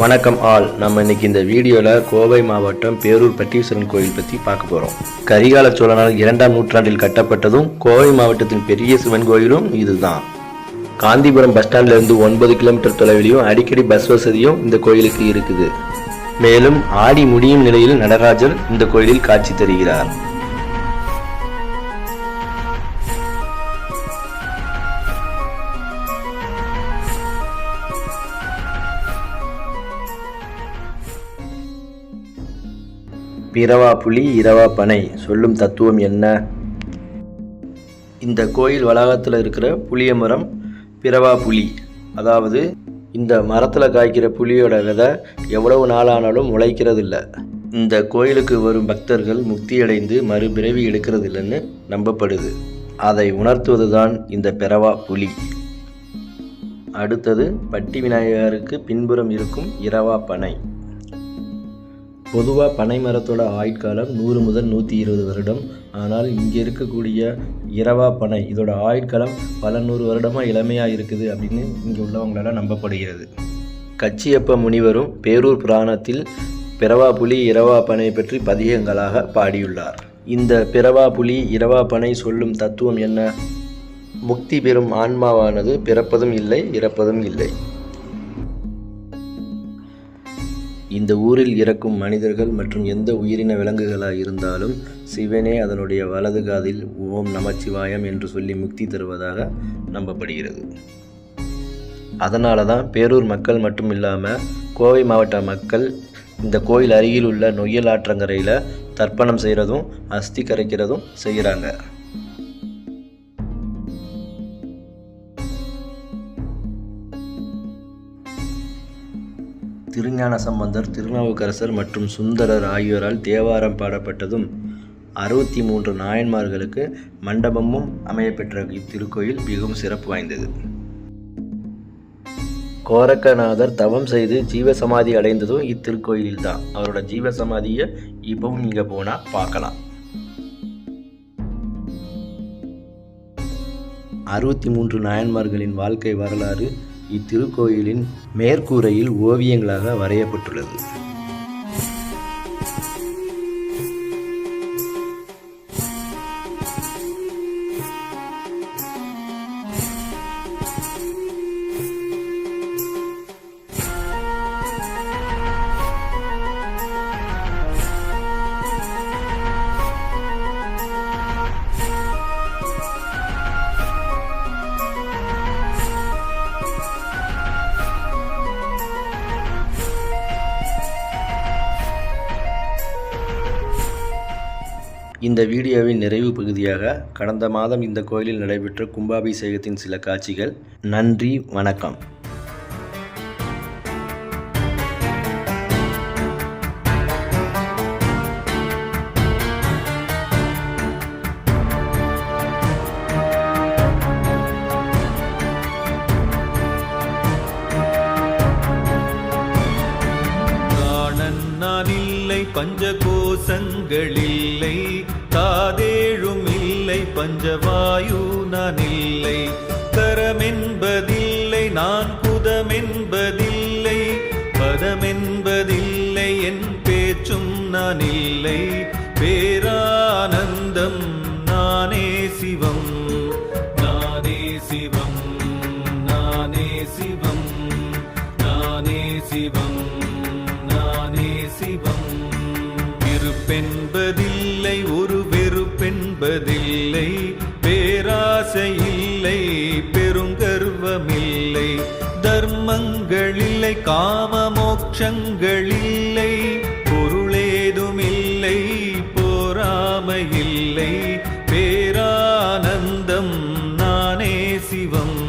வணக்கம் ஆல். நம்ம இன்னைக்கு இந்த வீடியோவில் கோவை மாவட்டம் பேரூர் பட்டீஸ்வரன் கோயில் பற்றி பார்க்க போகிறோம் கரிகால சோழனால் இரண்டாம் நூற்றாண்டில் கட்டப்பட்டதும் கோவை மாவட்டத்தின் பெரிய சிவன் கோயிலும் இதுதான். காந்திபுரம் பஸ் ஸ்டாண்ட்ல இருந்து ஒன்பது கிலோமீட்டர் தொலைவிலையும் அடிக்கடி பஸ் வசதியும் இந்த கோயிலுக்கு இருக்குது. மேலும் ஆடி முடியும் நிலையில் நடராஜர் இந்த கோயிலில் காட்சி தருகிறார். பிறவா புலி இரவா பனை. சொல்லும் தத்துவம் என்ன? இந்த கோயில் வளாகத்தில் இருக்கிற புளிய மரம் பிறவா புலி. அதாவது இந்த மரத்தில் காய்க்கிற புலியோட விதை எவ்வளவு நாளானாலும் முளைக்கிறதில்ல. இந்த கோயிலுக்கு வரும் பக்தர்கள் முக்தியடைந்து மறுபிறவி எடுக்கிறது இல்லைன்னு நம்பப்படுது. அதை உணர்த்துவது தான் இந்த பிறவா புலி. அடுத்தது பட்டி விநாயகருக்கு பின்புறம் இருக்கும் இரவா பனை. பொதுவாக பனை மரத்தோட ஆயுட்காலம் நூறு முதல் நூற்றி இருபது வருடம். ஆனால் இங்கே இருக்கக்கூடிய இரவா பனை இதோட ஆயுட்காலம் பல நூறு வருடமாக இளமையாக இருக்குது அப்படின்னு இங்கே உள்ளவங்களால் நம்பப்படுகிறது. கச்சியப்ப முனிவரும் பேரூர் புராணத்தில் பிறவா புலி இரவா பனை பற்றி பதிகங்களாக பாடியுள்ளார். இந்த பிறவா புலி இரவா பனை சொல்லும் தத்துவம் என்ன? முக்தி பெறும் ஆன்மாவானது பிறப்பதும் இல்லை இறப்பதும் இல்லை. இந்த ஊரில் இறக்கும் மனிதர்கள் மற்றும் எந்த உயிரின விலங்குகளாக இருந்தாலும் சிவனே அதனுடைய வலது காதில் ஓம் நமச்சிவாயம் என்று சொல்லி முக்தி தருவதாக நம்பப்படுகிறது. அதனால தான் பேரூர் மக்கள் மட்டும் இல்லாமல் கோவை மாவட்ட மக்கள் இந்த கோயில் அருகில் உள்ள நொய்யல் ஆற்றங்கரையில் தர்ப்பணம் செய்கிறதும் அஸ்தி கரைக்கிறதும் செய்கிறாங்க திருஞான சம்பந்தர் திருநாவுக்கரசர் மற்றும் சுந்தரர் ஆகியோரால் தேவாரம் பாடப்பட்டதும் அறுபத்தி மூன்று நாயன்மார்களுக்கு மண்டபமும் அமையப்பெற்ற இத்திருக்கோயில் மிகவும் சிறப்பு வாய்ந்தது. கோரக்கநாதர் தவம் செய்து ஜீவசமாதி அடைந்ததும் இத்திருக்கோயிலில் தான் அவரோட ஜீவசமாதியை இப்பவும் இங்கே போனால் பார்க்கலாம். அறுபத்தி மூன்று நாயன்மார்களின் வாழ்க்கை வரலாறு இத்திருக்கோயிலின் மேற்கூரையில் ஓவியங்களாக வரையப்பட்டுள்ளது. இந்த வீடியோவின் நிறைவு பகுதியாக கடந்த மாதம் இந்த கோயிலில் நடைபெற்ற கும்பாபிஷேகத்தின் சில காட்சிகள். நன்றி வணக்கம். பஞ்சகோசங்களில்லை பஞ்சகோசங்கள் இல்லை காதேழும் இல்லை பஞ்சவாயு நான் இல்லை கரமென்பதில்லை நான் குதமென்பதில்லை பதமென்பதில்லை என் பேச்சும் நான் இல்லை பேரானந்தம் நானே சிவம் நானே சிவம் நானே சிவம் நானே சிவம். என்பதில்லை பேராசை இல்லை பெருங்கர்வமில்லை. தர்மங்களில்லை காம மோட்சங்களில்லை பொருளேதுமில்லை போராமையில்லை. பேரானந்தம் நானே சிவம்.